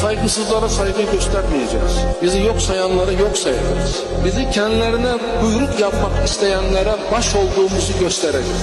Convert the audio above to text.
Saygısızlara saygı göstermeyeceğiz. Bizi yok sayanları yok sayacağız. Bizi kendilerine buyruk yapmak isteyenlere baş olduğumuzu göstereceğiz.